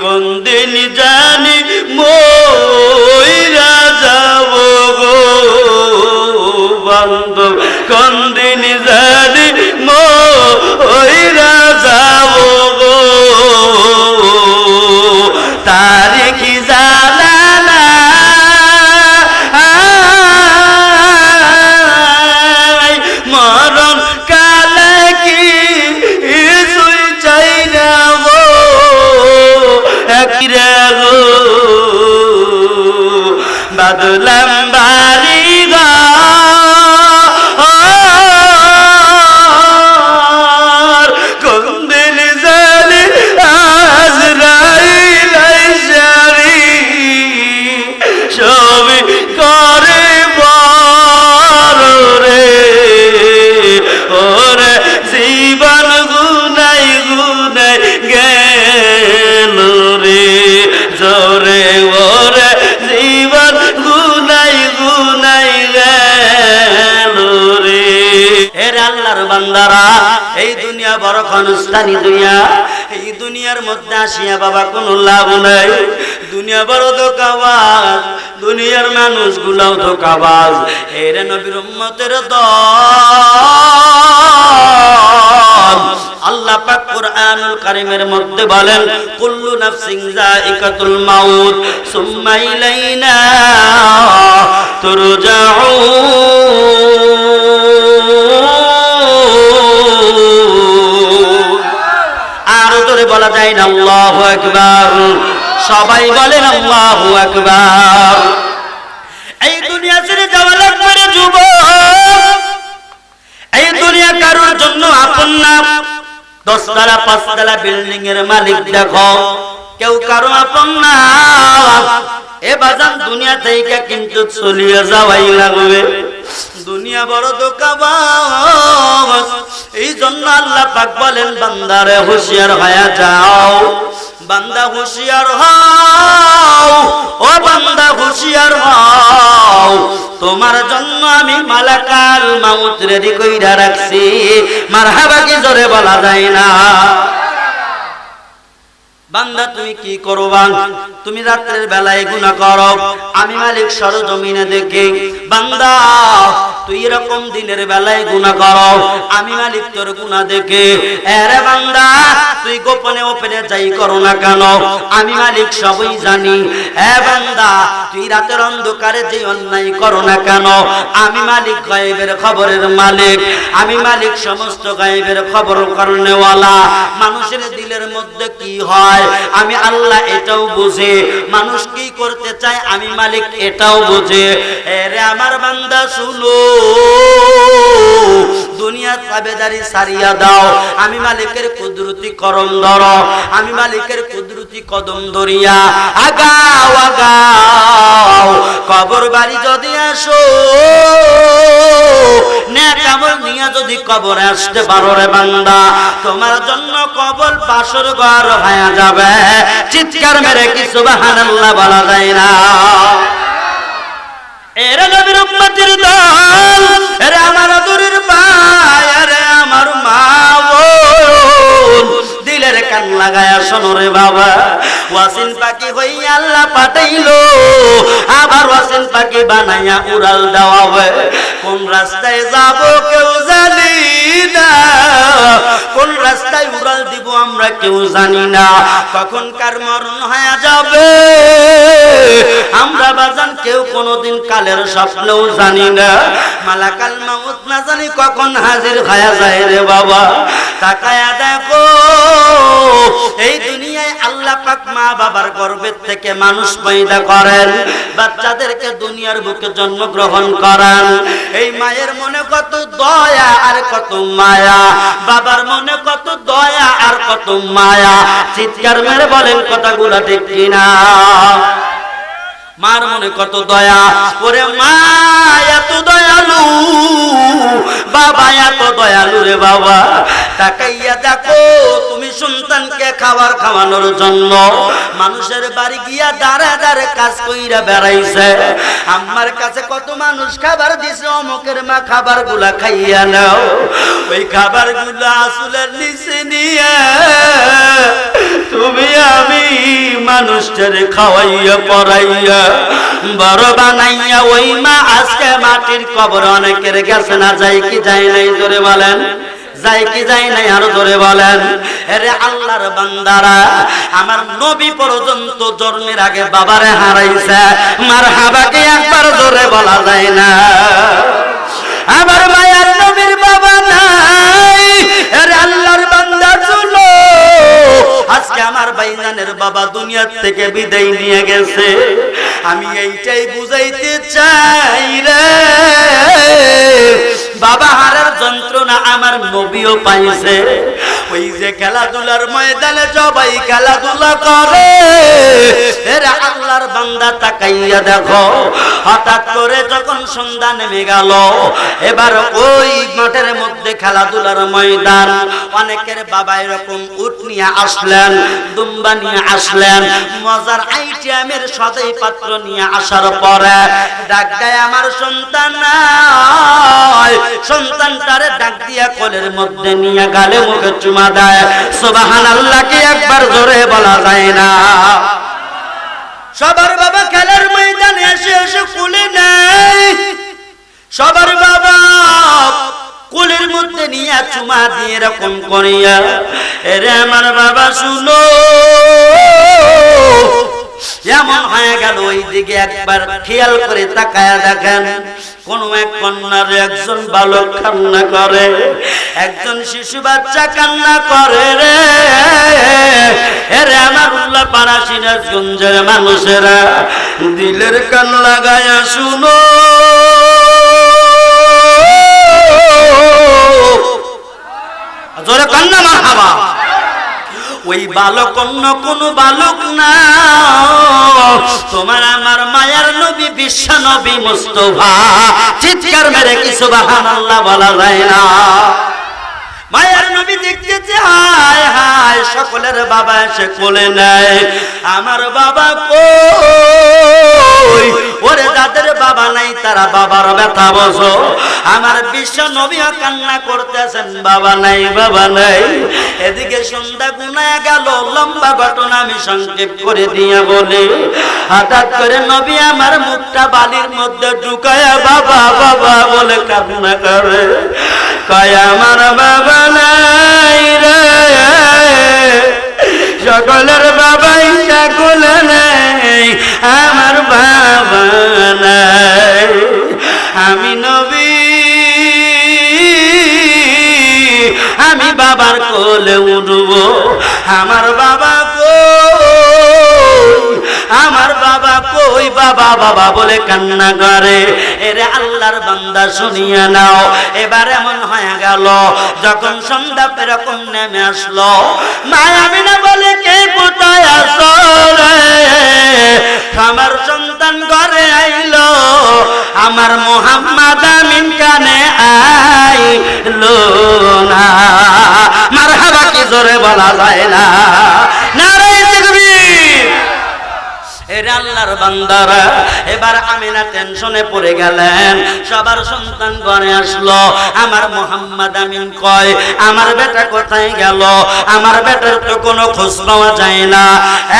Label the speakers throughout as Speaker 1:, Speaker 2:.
Speaker 1: কোন দিন জানি মইরা যাব গো বান্ধব বাদলাম বাড়ি ঘর। আল্লাহর বান্দারা, এই দুনিয়া বড় ক্ষণস্থানী দুনিয়া, এই দুনিয়ার মধ্যে আসিয়া বাবা কোনো লাভ নাই। দুনিয়া বড় ধোকাবাজ, দুনিয়ার মানুষ গুলাও ধোকাবাজ। এর নবীর উম্মতের দল। আল্লাহ পাক কোরআনুল কারীমের মধ্যে বলেন, কুল্লু নাফসিন যায়িকাতুল মাউত, সুম্মা ইলাইনা তুরজাউন। ধরে বলা যায় না, আল্লাহু আকবার। সবাই বলেন আল্লাহু আকবার। এই দুনিয়া ছেড়ে যাওয়া লাগবে রে যুবক। এই দুনিয়া কারোর জন্য আপন না। দশতলা, পাঁচতলা বিল্ডিং এর মালিক দেখো, কেউ কারও আপন না। এ বাজান দুনিয়া থেকে কিন্তু চলিয়ে যাওয়াই লাগবে। দুনিয়া বড় দোকাবাজ এই জন্য আল্লাহ পাক বলেন, বান্দারে হুঁশিয়ার হয়ে যাও। বান্দা হুঁশিয়ার হও। ও বান্দা হুঁশিয়ার হও। তোমার জন্য আমি মালাকাল মাউত রেডি কইরা রাখছি। মারহাবা কি জোরে বলা যায় না? বান্দা, তুমি কি করবা? তুমি রাত্রের বেলায় গুনাহ করো। আমি মালিক সরজমিনে দেখে, বান্দা, তুই এরকম দিনের বেলায় গুনাহ করো। আমি মালিক তোর গুনাহ দেখে। এরে বান্দা, তুই গোপনে ওপেনে যাই করো না কেন? আমি মালিক সবই জানি। এ বান্দা, তুই রাতের অন্ধকারে যে অন্যায় করো না কেন? আমি মালিক গায়েবের খবরের মালিক। আমি মালিক সমস্ত গায়েবের খবর করনেওয়ালা। মানুষের দিলের মধ্যে কি হয়? আমি আল্লাহ এটাও বুঝে। মানুষ কি করতে চায়, আমি মালিক এটাও বুঝে। আমার বান্দা, শুনো। সারিয়া দাও। আমি মালিকের কুদরতি করম ধর। আমি মালিকের কুদরতি কদম ধরিয়া। আগাও আগাও। কবর বাড়ি যদি আসো আমল নিয়ে যদি কবরে আসতে পারো রে বান্দা। তোমার জন্য কবর পাশর ঘর হয়ে যাবে চিৎকার মেরে কি সুবহানাল্লাহ বলা যায় না। নবীর উম্মতির দল আমার দূরের আমার মা দিলের কান লাগায়া শোনো রে বাবা। ওয়াসিন পাখি হইয়া আল্লাহ পাঠাইলো। আবার ওয়াসিন পাখি বানাইয়া উড়াল দেওয়া হবে। কোন রাস্তায় যাব কেউ জানি। কোন রাস্তায় উড়াল দিব আমরা কেউ জানি না কখন কার মরণ হয়ে যাবে, আমরা বাজান কেউ কোনোদিন কালের স্বপ্নেও জানি না মালাকাল মামুদ না জানি কখন হাজির হয়ে যায় রে বাবা। তাকায়া দেখো, এই আল্লাহ পাক মা বাবার গর্ভের থেকে মানুষ পয়দা করেন, বাচ্চাদেরকে দুনিয়ার বুকে জন্মগ্রহণ করান। এই মায়ের মনে কত দয়া আর কত মায়া, বাবার মনে কত দয়া আর কত মায়া। চিৎকার মেরে বলেন কথাগুলা ঠিক কিনা? মার মনে কত দয়া? ওরে মা, এত দয়ালু বাবা, এত দয়ালু রে বাবা। তাকাইয়া দেখো, তুমি সন্তানকে খাবার খাওয়ানোর জন্য মানুষের বাড়ি গিয়া দাঁড়া দাঁড়ে কাজ কইরা বেড়াইছে। আমার কাছে কত মানুষ খাবার দিছে, অমুকের মা খাবারগুলা খাইয়া নাও। ওই খাবারগুলা আসলের নিচে নিয়ে তুমি আমি মানুষের খাওয়াইয়া পড়াইয়া, বড় বানাইয়া ওই মা আজকে মাটির কবর অনেকের গেছে না, যাই কি যাই নাই জোরে বলেন। যাই কি যাই নাই আরও জোরে বলেন। এরে আল্লাহর বান্দারা, আমার নবী পর্যন্ত জন্মের আগে বাবারে হারাইছে। মার হাবাকে একবার জোরে বলা যায় না? আমার মায়ের নবীর বাবা নাই। আজকে আমার বাইজানের বাবা দুনিয়ার থেকে বিদায় নিয়ে গেছে। আমি এইটাই বুঝাইতে চাই রে। বাবা হারার যন্ত্রণা আমার নবীও পাইছে। ওই যে খেলাধুলার ময়দানে সবাই খেলাধুলা করে। এরা আল্লাহর বান্দা তাকাইয়া দেখো, হঠাৎ করে যখন সন্ধ্যা নেমে গেল, এবার ওই মাঠের মধ্যে খেলাধুলার ময়দান। অনেকের বাবা এরকম উট নিয়ে আসলেন, দুম্বা নিয়ে আসলেন। মজার আইটেমের সদাই পাত্র নিয়ে আসার পরে ডাক দেয়, আমার সন্তান সন্তানটারে ডাক দিয়া কোলের মধ্যে নিয়ে গালে মুখে চুমা দেয় সোবাহান আল্লাহকে একবার জোরে বলা যায় না। সবার বাবা খেলার ময়দানে এসে এসে কুলে নেয়। সবার বাবা কুলের মধ্যে নিয়ে চুমা দিয়ে এরকম করিয়া, এরে আমার বাবা, শুনো। এমন হয়ে গেল ওই দিকে একবার খেয়াল করে তাকায়া দেখেন, কোন এক কন্যার একজন বালক কান্না করে, একজন শিশু বাচ্চা কান্না করে রে। এরে আমার উল্লা পাড়া সিরাজগঞ্জের মানুষেরা, দিলের কান লাগায়া শুনো। জোরে কান্না মার হাবা। ওই বালক অন্য কোন বালক না। তোমার আমার মায়ার নবী, বিশ্ব নবী মুস্তফা। চিৎকার মেরে কিছু বাহান আল্লাহ বলা যায় না। মায়ের নবী দেখতেছে হায় হায়, সকলের বাবা এসে কোলে নেয়। আমার বাবা কই? ওরে যাদের বাবা নাই, তারা বাবার ব্যথা বসো আমার বিশ্ব নবীও কান্না করতেছেন, বাবা নাই বাবা নাই। এদিকে সন্ধ্যা গুনায় গেল, লম্বা ঘটনা আমি সংক্ষেপ করে দিয়ে বলি। হঠাৎ করে নবী আমার মুখটা বালির মধ্যে ঢুকায়া বাবা বাবা বলে কান্না করে। কয়, আমার বাবা নাই রে। সকলের বাবাই সকল নেই, আমার বাবা নাই। আমি নবী বাবার কোলে উঠব। আমার বাবা আমার বাবা কই? বাবা বাবা বলে কান্না করে। এরে আল্লাহর বান্দা শুনিয়ে নাও। এবার এমন হয়ে গেল, যখন সন্ধ্যা এরকম নেমে আসলো। মায়ামি না বলে, কে কোথায় আসো রে? আমার সন্তান ঘরে আইলো। আমার মোহাম্মদ আমিন কানে আইলো না। জোরে বলা যায় না। সবার সন্তান আসলো। আমার কয়, আমার বেটা কোথায় গেল? আমার বেটার তো কোনো খোঁজ পাওয়া যায় না।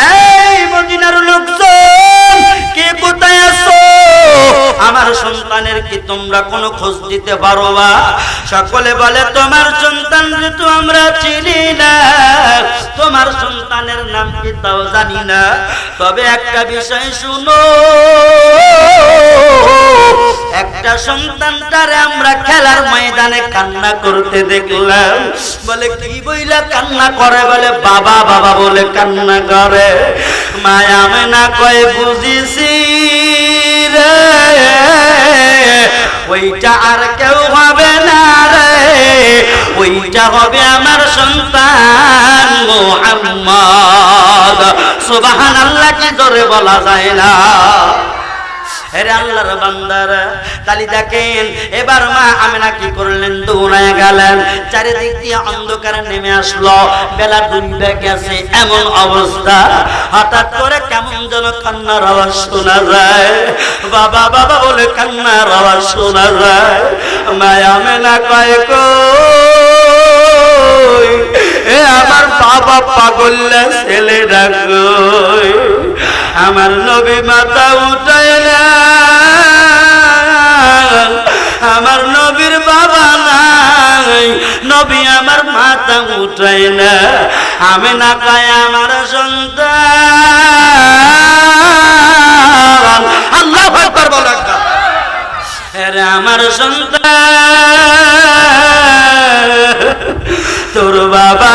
Speaker 1: এই মদিনার লোকজন, কে কোথায় আছো? আমার সন্তানের কি তোমরা কোনো খোঁজ দিতে পারো বা? সকলে বলে, তোমার সন্তান তো আমরা চিনি না, তোমার সন্তানের নাম কি তাও জানি না। তবে একটা বিষয় শুনো, একটা সন্তানটারে আমরা খেলার ময়দানে কান্না করতে দেখলাম। বলে, কি বইলা কান্না করে? বলে, বাবা বাবা বলে কান্না করে। মায়া মেনা কয় বুঝিছি ওইটা আর কেউ হবে না রে। ওইটা হবে আমার সন্তান মোহাম্মদ। সুবহানাল্লাহ, কি জোরে বলা যায় না। এরে আল্লাহর বান্দার, তালি দেখেন, এবার মা আমিনা কি করলেন? দৌড়ায় গেলেন। চারিদিক দিয়ে অন্ধকার নেমে আসলো। বেলা ডুবে গেছে, এমন অবস্থা। হঠাৎ করে কেমন যেন কান্নার আওয়াজ শোনা যায়। বাবা বাবা বলে কান্নার আওয়াজ শোনা যায়। মায়া আমেনা কয়, কই? এ আমার বাবা পাগল ছেলে ডাকই আমার নবী মাথা উঠায় না। আমার নবীর বাবা নাই, নবী আমার মাথা উঠায় না। আমি না কায় আমার সন্তান। আল্লাহ বলো একবার। আরে আমার সন্তান। তোর বাবা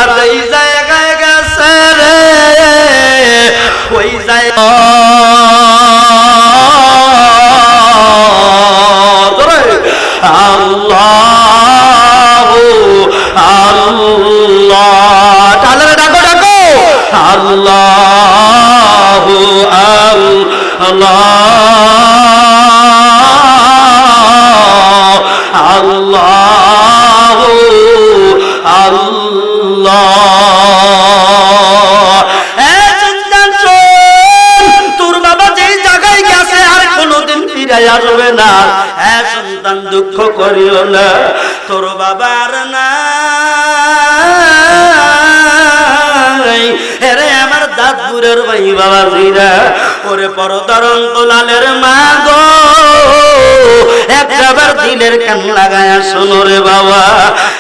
Speaker 1: ওই যায় আল্লাহ আল্লাহ। তাহলে ডাকো ডাকো। আল্লাহ আল্লাহ। বাবার নাই এরে আমার দাদপুরের ভাই বাবা জিরা, ওরে পরদরং লালের মা গো। একবার দিলের কান লাগায়া শোনো রে বাবা,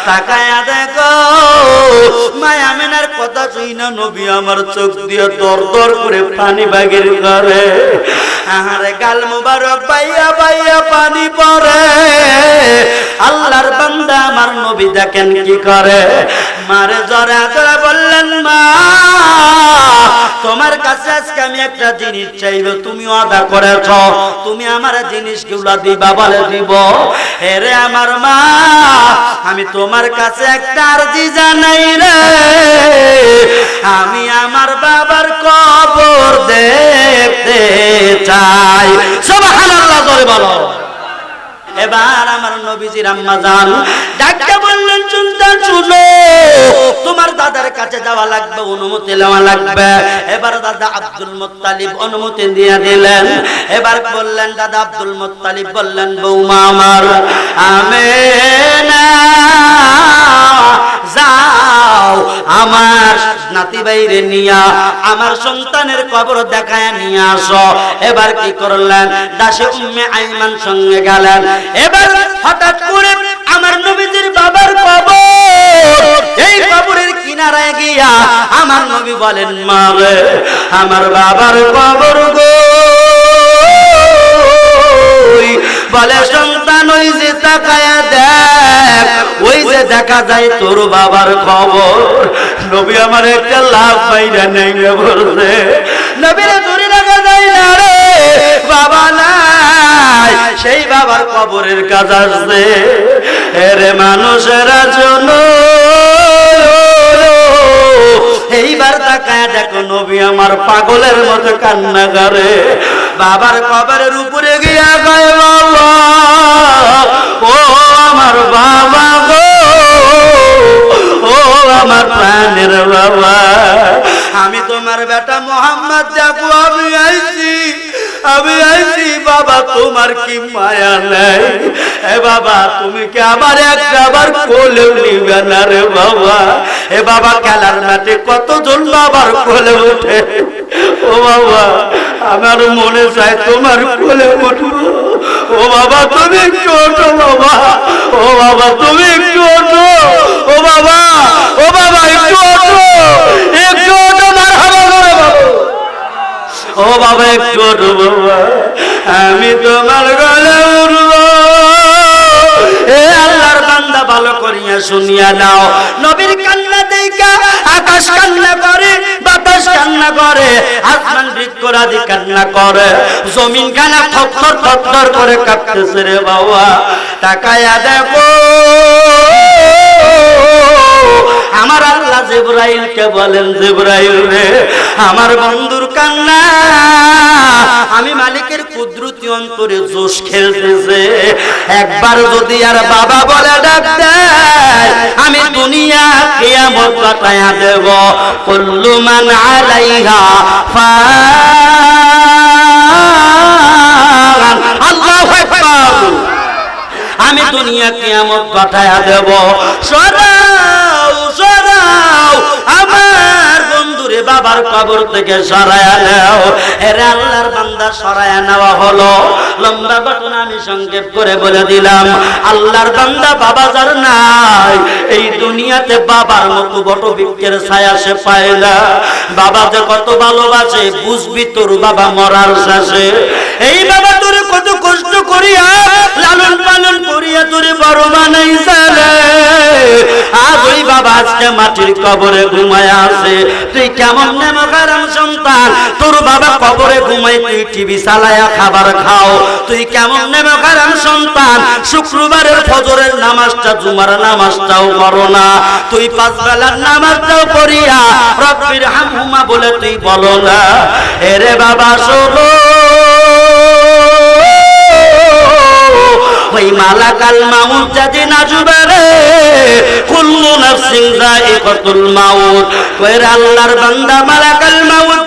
Speaker 1: তাকায়া দেখো, মায়া কথা শুই না নবী আমার চোখ দিয়ে দর দর করে পানি বাগের করে আহারে গাল মুবারক বাইয়া বাইয়া পানি পড়ে। আল্লাহর বান্দা আমার নবী দেখেন কি করে? মারে জরা জরা বললেন, মা, তোমার কাছে আজকে আমি একটা জিনিস চাইব, তুমি আদা করেছ। তুমি আমার জিনিসগুলা দিবা, বলে দিব। হেরে আমার মা আমি তোমার কাছে একটা আরজি জানাই রে। আমি আমার বাবার কবর দেখতে চাই। সুবহানাল্লাহ, জোরে বলো। এবার আমার নবীজির আম্মা জান ডাক্তার সুলতান শুনো। তোমার দাদার কাছে যাওয়া লাগবে, অনুমতি নেওয়া লাগবে। এবার দাদা আব্দুল মুত্তালিব অনুমতি দিয়ে দিলেন। এবার বললেন, দাদা আব্দুল মুত্তালিব বললেন, বৌমা আমার আমেনা যাও, আমার নাতি বাইরে নিয়া, আমার সন্তানের কবর দেখায় নিয়ে আসো। এবার কি করলেন? দাসে উম্মে আইমান সঙ্গে গেলেন। এবার হঠাৎ করে আমার নবীজির বাবার কবর। এই কবরের কিনারায় গিয়া আমার নবী বলেন, মা আমার বাবার কবর গো। বলে, সন্তান, ওই যে তাকায়া দেখ, ওই যে দেখা যায় তোর বাবার খবর নবী আমার একটা লাভ পাইরা নেই বলছে নবীরে ধরে রাখা যায় না রে, বাবা নাই, সেই বাবার কবরের কাজ আসছে এরে মানুষেরা জন্য। এইবার তাকায় দেখো নবী আমার পাগলের মতো কান্না করে বাবার কবরের উপরে গিয়া গায় বাবা, ও আমার বাবা গো, ও আমার প্রাণের বাবা। আমি তোমার বেটা মোহাম্মদ যাব, আমি আইছি। আমি আইছি, বাবা, তোমার কি মায়া নাই? এ বাবা, তুমি কি আবার একটা আবার কোলে নিবে না রে বাবা? এ বাবা, খেলার মাঠে কতজন বাবার কোলে ওঠে? ও বাবা, আমার মনে চায় তোমার কোলে উঠবো। ও বাবা, তুমি ওঠো, বাবা। ও বাবা, তুমি ওঠো। ও বাবা ও বাবা ওঠো ওঠো মারহাবা করে বাবা ও বাবা, একটু আমি তোমার গলে উঠবো। এ আল্লাহর বান্দা ভালো করিয়া শুনিয়া নাও। নবীর কান্না দেখা, আকাশ কান্না করে, বাতাস কান্না করে, আসমান বৃক্ষরাদি কান্না করে। জমিন কানা থর থর করে কাঁপতেছে রে বাবা। তাকায়া দেখো আমার আল্লাহ জেব্রাইলকে বলেন, জেব্রাইল রে, আমার বন্ধুর কান্না। আমি মালিকের কুদরতি অন্তরে জোশ খেলতেছে। একবার যদি আর বাবা বলে ডাক আমি দুনিয়া কিয়ামত কাটায়া দেব। কুল্লু মান আলাইহা ফান। আল্লাহু আকবার। আমি দুনিয়া কিয়ামত পাঠায়া দেব। সরাও বাবার কবর থেকে সরায়া নাও এরে আল্লাহর বান্দা সরায়া নেওয়া হলো। লম্বা ঘটনা আমি সংক্ষেপ করে বলে দিলাম। আল্লাহর বান্দা বাবা যার নাই, এই দুনিয়াতে বাবার মতো বট বৃক্ষের ছায়া সে পায় না। বাবা যে কত ভালোবাসে, বুঝবি তোর বাবা মরার শেষে এই বাবা তোর কত কষ্ট করিয়া লালন পালন করিয়া তোর বড় বানাই আজ ওই বাবা আজকে মাটির কবরে ঘুমায় আছে। তুই কেমন নেমকারাম সন্তান? তোর বাবা কবরে ঘুমাই তুই টিভি চালায়া খাবার খাও। তুই কেমন নেমকারাম সন্তান? শুক্রবারের ফজরের নামাজটা, জুমার নামাজটাও করো না। তুই পাঁচ বেলার নামাজটাও করিয়া রব্বির হামহুমা বলে তুই বলো না। এরে বাবা, শোনো। ওই মালাকাল মাউত যদি না জুবারে কুল্লু নাফসিন যায়িকাতুল মাউত। কইরা আল্লাহর বান্দা মালাকাল মাউত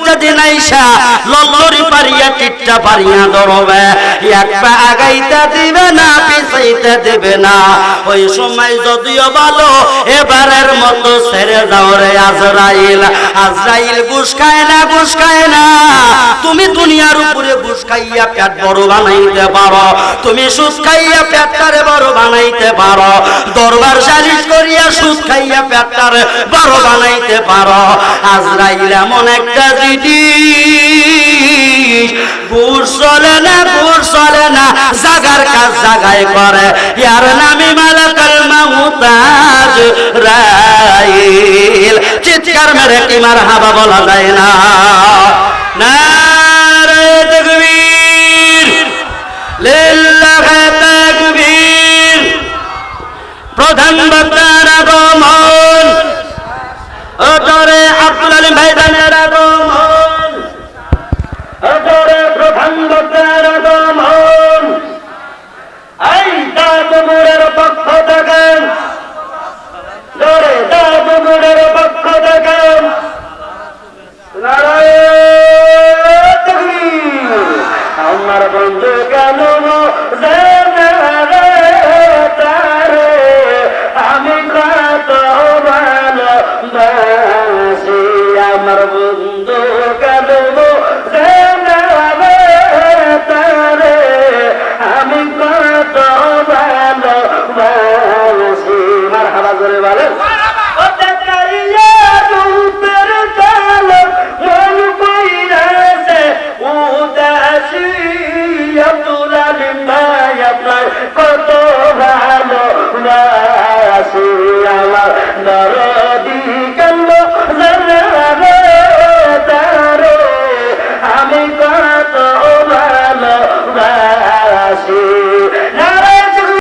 Speaker 1: তুমি দুনিয়ার উপরে ঘুষ খাইয়া পেট বড় বানাইতে পারো। তুমি সুদ খাইয়া পেটটারে বড় বানাইতে পারো। দরবার সালিশ করিয়া সুদ খাইয়া পেটটারে বড় বানাইতে পারো। আজরাইল এমন একটা জিনিস জিনিস ভোর চলে না ভোর চলে না, জাগার কাজ জাগায় করে। ইয়ার নামে মালাকাল মাহুতাজ রাইল। চিৎকার মেরে হাবা বলা যায় না। প্রধান বক্তারা